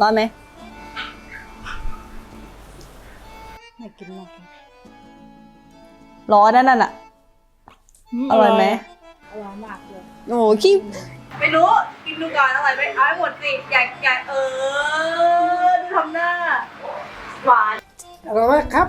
ร้อนไหมไม่กินมากร้อนนั่นน่ะอร่อยไหมอร่อยมากเลยโอ้โหขี้ไม่รู้กินดูก่อนอร่อยไหมเอาให้หมดสิอยากอยากเออดูทำหน้าหวานอร่อยมากครับ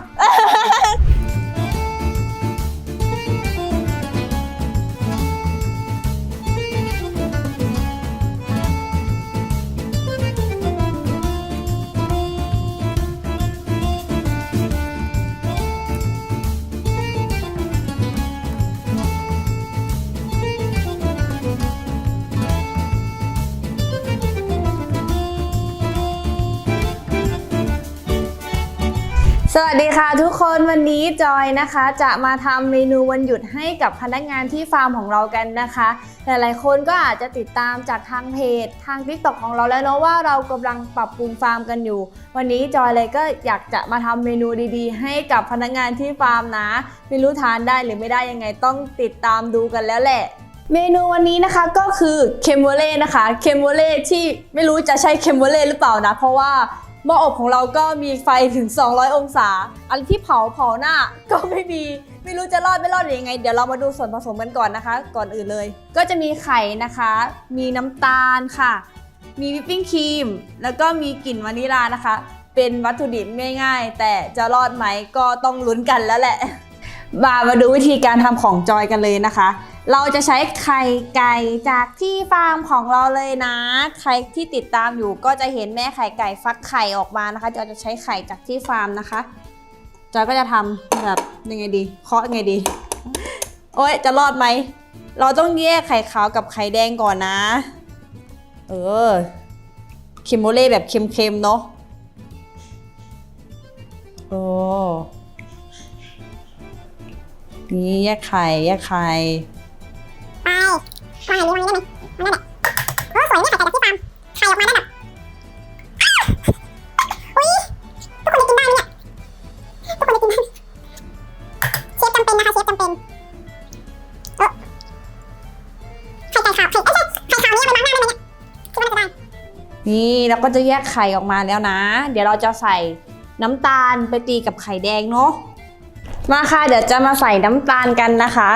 สวัสดีค่ะทุกคนวันนี้จอยนะคะจะมาทำเมนูวันหยุดให้กับพนักงานที่ฟาร์มของเรากันนะคะ หลายๆ คนก็อาจจะติดตามจากทางเพจ ทาง t ิ k t o k ของเราแล้วเนาะว่าเรากำลังปรับปรุงฟาร์มกันอยู่ วันนี้จอยเลยก็อยากจะมาทำเมนูดีๆ ให้กับพนักงานที่ฟาร์มนะไม่รู้ทานได้หรือไม่ได้ยังไงต้องติดตามดูกันแล้วแหละเมนูวันนี้นะคะก็คือเคมโบเล่นะคะเคมโบเล่ที่ไม่รู้จะใช่เคมโบเล่หรือเปล่านะ เพราะว่า หม้ออบของเราก็มีไฟถึง 200 องศา อันที่เผาเผาหน้าก็ไม่มี ไม่รู้จะรอดไม่รอดหรือยังไง เดี๋ยวเรามาดูส่วนผสมกันก่อนนะคะ ก่อนอื่นเลย ก็จะมีไข่นะคะ มีน้ำตาลค่ะ มีวิปปิ้งครีม แล้วก็มีกลิ่นวานิลลานะคะ เป็นวัตถุดิบง่าย ๆ แต่จะรอดไหมก็ต้องลุ้นกันแล้วแหละ มามาดูวิธีการทำของจอยกันเลยนะคะ เราจะใช้ไข่ไก่จากที่ฟาร์มของเราเลยนะ ใครที่ติดตามอยู่ก็จะเห็นแม่ไข่ไก่ฟักไข่ออกมานะคะ จอยจะใช้ไข่จากที่ฟาร์มนะคะ จอยก็จะทำแบบยังไงดี เคาะยังไงดี โอ๊ยจะรอดไหม เราต้องแยกไข่ขาวกับไข่แดงก่อนนะ เออคิมโบเล่แบบเค็มๆเนาะโอ้ นี่แยกไข่แยกไข่ไปวางอย่างนี้วางอย่างนี้ได้ไหมวางได้แหละโอ้สวยเนี่ยไข่ไก่จากที่ฟาร์มไข่ออกมาได้แบบอ้าวอุ้ยทุกคนจะกินได้ไหมเนี่ยทุกคนจะกินได้เชฟจำเป็นนะคะเชฟจำเป็นเออไข่ไก่ขาวไข่เอ้ยไม่ใช่ไข่ขาวนี่เอาไปล้างหน้าได้ไหมเนี่ยคิดว่าน่าจะได้นี่เราก็จะแยกไข่ออกมาแล้วนะ เดี๋ยวเราจะใส่น้ำตาลไปตีกับไข่แดงเนาะ มาค่ะเดี๋ยวจะมาใส่น้ำตาลกันนะคะ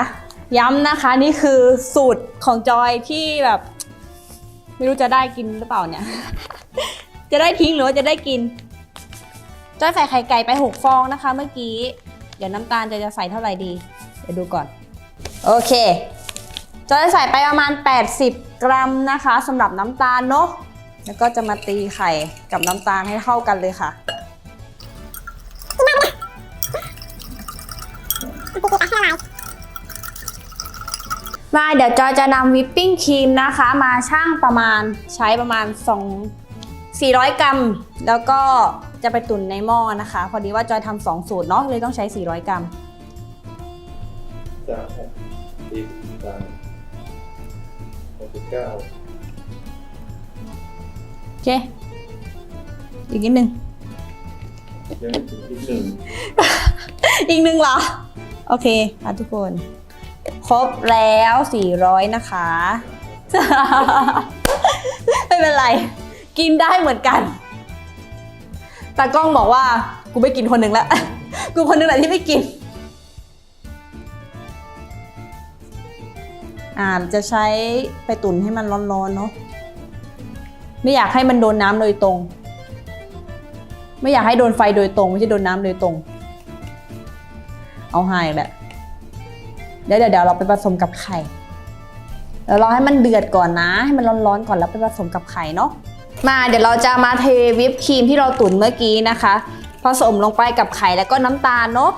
ย้ำนะคะนี่คือสูตรของจอยที่แบบ ไม่รู้จะได้กินหรือเปล่าเนี่ย จะได้ทิ้งหรือว่าจะได้กิน จอยใส่ไข่ไก่ไปหกฟองนะคะ เมื่อกี้ เดี๋ยวน้ำตาลจอยจะใส่เท่าไหร่ดี เดี๋ยวดูก่อน โอเค จอยใส่ไปประมาณ 80 กรัมนะคะสำหรับน้ำตาลเนาะแล้วก็จะมาตีไข่กับน้ำตาลให้เข้ากันเลยค่ะ ตีๆไปให้ละลายมาเดี๋ยวจอยจะนำวิปปิ้งครีมนะคะ มาชั่งประมาณใช้ประมาณ 2 400 กรัม แล้วก็จะไปตุ๋นในหม้อนะคะ พอดีว่าจอยทำสองสูตรเนาะเลยต้องใช้ 400 กรัมจากหกสิบสามหกสิบเก้าโอเค อีกนิดนึงยังถึงที่หนึ่งอีกหนึ่งเหรอ โอเคค่ะทุกคน ครบแล้ว 400 นะคะ ไม่เป็นไร กินได้เหมือนกัน ตากล้องบอกว่ากูไม่กินคนหนึ่งแล้ว กูคนหนึ่งแหละที่ไม่กิน อ่าจะใช้ไปตุ๋นให้มันร้อนๆเนาะไม่อยากให้มันโดนน้ำโดยตรง ไม่อยากให้โดนไฟโดยตรง ไม่ใช่โดนน้ำโดยตรง เอาไฮแหละเดี๋ยวเดี๋ยวเดี๋ยวเราไปผสมกับไข่เดี๋ยวรอให้มันเดือดก่อนนะ ให้มันร้อนๆก่อนแล้วไปผสมกับไข่เนาะมาเดี๋ยวเราจะมาเทวิปครีมที่เราตุ๋นเมื่อกี้นะคะ ผสมลงไปกับไข่แล้วก็น้ำตาลเนาะ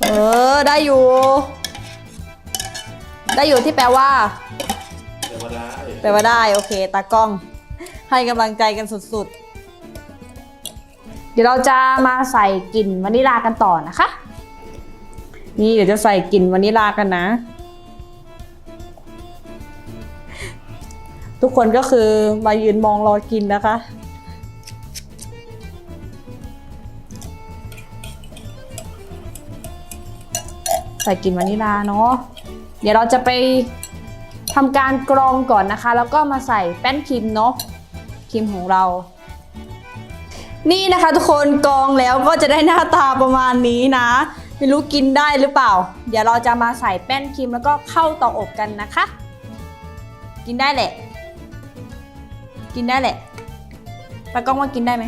เออได้อยู่ ได้อยู่ที่แปลว่าเดี๋ยวมาได้แปลว่าได้โอเค ตากล้องให้กำลังใจกันสุดๆ เดี๋ยวเราจะมาใส่กลิ่นวานิลลากันต่อนะคะ นี่เดี๋ยวจะใส่กลิ่นวานิลลากันนะ ทุกคนก็คือมายืนมองรอกินนะคะ ใส่กลิ่นวานิลลาเนาะเดี๋ยวเราจะไปทำการกรองก่อนนะคะ แล้วก็มาใส่แป้นพิมพ์เนาะครีมของเรา นี่นะคะทุกคนกองแล้วก็จะได้หน้าตาประมาณนี้นะ ไม่รู้กินได้หรือเปล่า เดี๋ยวเราจะมาใส่แป้นครีมแล้วก็เข้าเตาอบกันนะคะ กินได้แหละ กินได้แหละตากล้องว่ากินได้ไหม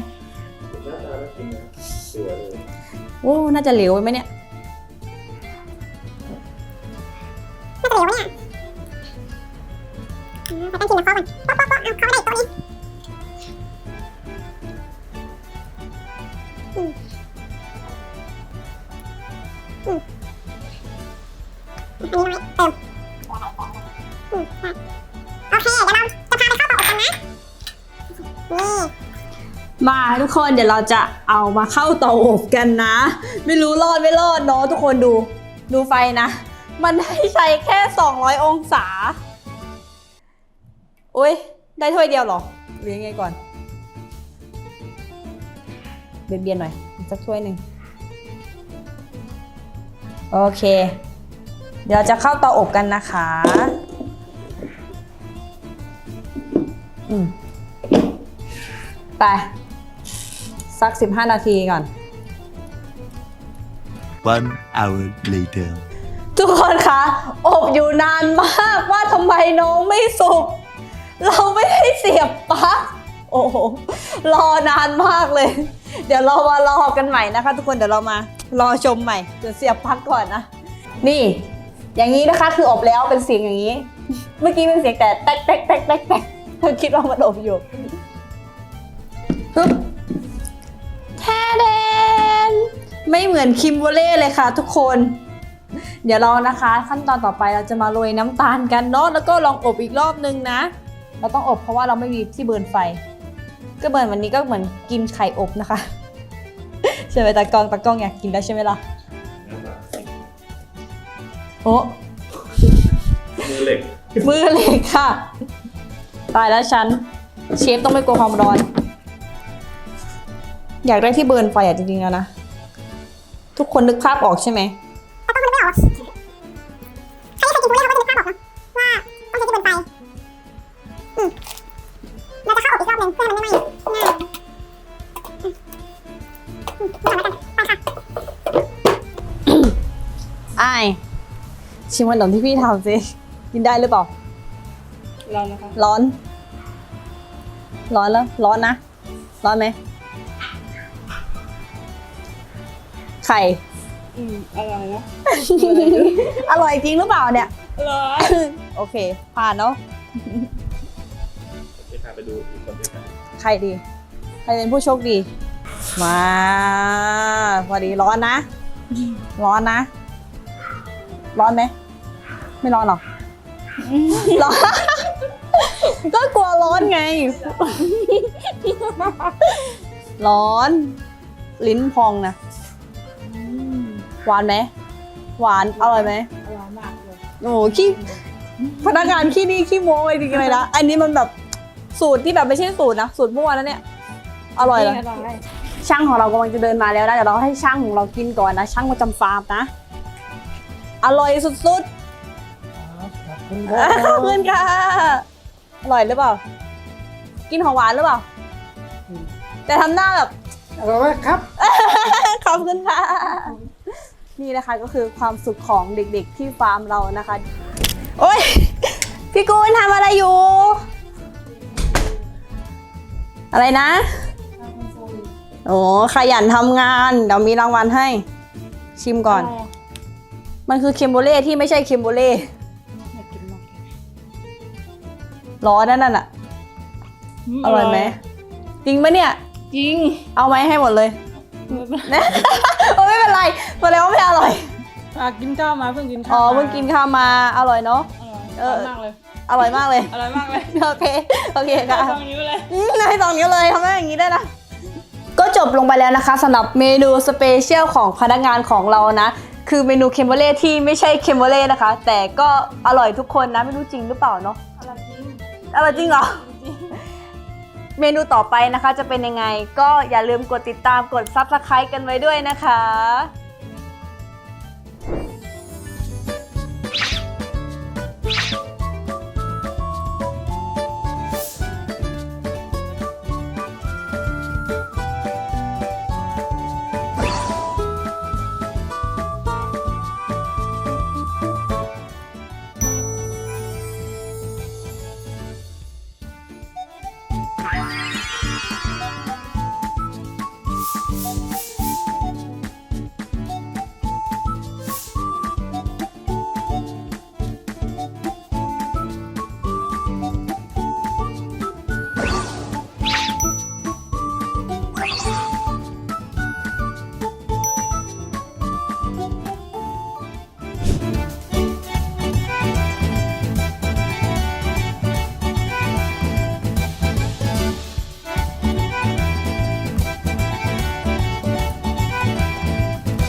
หน้าตาน่ากินนะสวยเลยโอ้น่าจะเหลวไหมเนี่ยน่าจะเหลวเนี่ยอืมไปตั้งกินกับเขาก่อนป๊อกป๊อกป๊อเอาเข้าไม่ได้ต๊ะนี้ นี่มาทุกคนเดี๋ยวเราจะเอามาเข้าเตาอบกันนะ ไม่รู้รอดไม่รอดเนาะทุกคนดูดูไฟนะ มันให้ใช้แค่ 200 องศาอุ้ยได้ถ้วยเดียวหรอหรือยังไงก่อน เบียนๆหน่อยอีกสักถ้วยหนึ่งโอเค เดี๋ยวจะเข้าเตาอบกันนะคะ อืม ไป สัก 15 นาทีก่อน One hour later. ทุกคนคะ อบอยู่นานมากว่าทำไมน้องไม่สุก เราไม่ได้เสียบปลั๊กโอ้โห รอนานมากเลย เดี๋ยวเรามารอกันใหม่นะคะ ทุกคนเดี๋ยวเรามารอชมใหม่เดี๋ยวเสียบปลั๊กก่อนนะ นี่ อย่างนี้นะคะคืออบแล้วเป็นเสียงอย่างนี้ เมื่อกี้เป็นเสียงแต่แตกแตกแตกแตกแตกเธอคิดว่ามันอบอยู่ ฮึบแท้เดนไม่เหมือนคิมโบเล่เลยค่ะทุกคน เดี๋ยวเรานะคะ ขั้นตอนต่อไปเราจะมาโรยน้ำตาลกันเนาะแล้วก็ลองอบอีกรอบนึงนะ เราต้องอบเพราะว่าเราไม่มีที่เบิร์นไฟ ก็เบิร์นวันนี้ก็เหมือนกินไข่อบนะคะใช่ไหมตากล้องตากล้องอยากกินได้ใช่ไหมล่ะหน้าตาโอ้มือเหล็กมือเหล็กค่ะ ตายแล้วฉัน เชฟต้องไม่กลัวความร้อน อยากได้ที่เบิร์นไฟอะจริงๆแล้วนะ ทุกคนนึกภาพออกใช่ไหมเขาต้องนึกไม่ออกใครที่เคยกินทุเรียนเขาก็จะนึกภาพออกนะว่าต้องใช้ที่บนไฟอืมเราจะเข้าอบอีกรอบหนึ่งเพื่อให้มันไม่ไหม้ง่ายอืมอืมนี่ก่อนแล้วกันไปค่ะอ้ายชิมขนมที่พี่ทำสิกินได้หรือเปล่าเรานะคะ ร้อน ร้อนแล้ว ร้อนนะ ร้อนไหม ไข่ อืมอร่อยนะอร่อยจริงหรือเปล่าเนี่ย อร่อยโอเค ผ่านเนาะไปพาไปดูอีกคนด้วยกันใครดีใครเป็นผู้โชคดี มาพอดีร้อนนะ ร้อนนะ ร้อนไหมไม่ร้อนหรอร้อน ก็กลัวร้อนไง ร้อน ลิ้นพองนะ หวานไหมหวานอร่อยไหมอร่อยมากเลยโอ้โหขี้พนักงานขี้นี่ขี้โม้เลยจริงๆเลยนะอันนี้มันแบบสูตรที่แบบไม่ใช่สูตรนะสูตรมั่วนะเนี่ยอร่อยเหรออร่อยช่างของเรากำลังจะเดินมาแล้วนะเดี๋ยวเราให้ช่างของเรากินก่อนนะ ช่างประจำฟาร์มนะอร่อยสุดๆขอบคุณค่ะอร่อยหรือเปล่า กินของหวานหรือเปล่า แต่ทำหน้าแบบอร่อยมากครับขอบคุณค่ะ นี่นะคะก็คือความสุขของเด็กๆที่ฟาร์มเรานะคะ โอ้ย พี่กูนทำอะไรอยู่ อะไรนะโอ้ขยันทำงาน เดี๋ยวมีรางวัลให้ ชิมก่อน มันคือเคมโบเล่ที่ไม่ใช่เคมโบเล่อยากกินมากเลยร้อนนั่นน่ะ อร่อยไหม จริงปะเนี่ย จริง เอาไหมให้หมดเลยโอ้ไม่เป็นไรแสดงว่าไม่อร่อย อะกินข้าวมาเพิ่งกินข้าวอ๋อเพิ่งกินข้าวมาอร่อยเนาะอร่อยมากเลยอร่อยมากเลย อร่อยมากเลยโอเค โอเคค่ะตรงนี้วเลย อืมให้สองนิ้วเลยทำได้อย่างนี้ได้นะ ก็จบลงไปแล้วนะคะสำหรับเมนูสเปเชียลของพนักงานของเรานะ คือเมนูเคมเบอเล่ที่ไม่ใช่เคมเบอเล่นะคะ แต่ก็อร่อยทุกคนนะ ไม่รู้จริงหรือเปล่าเนาะอร่อยจริงอร่อยจริงเหรอ เมนูต่อไปนะคะจะเป็นยังไง ก็อย่าลืมกดติดตามกด Subscribe กันไว้ด้วยนะคะ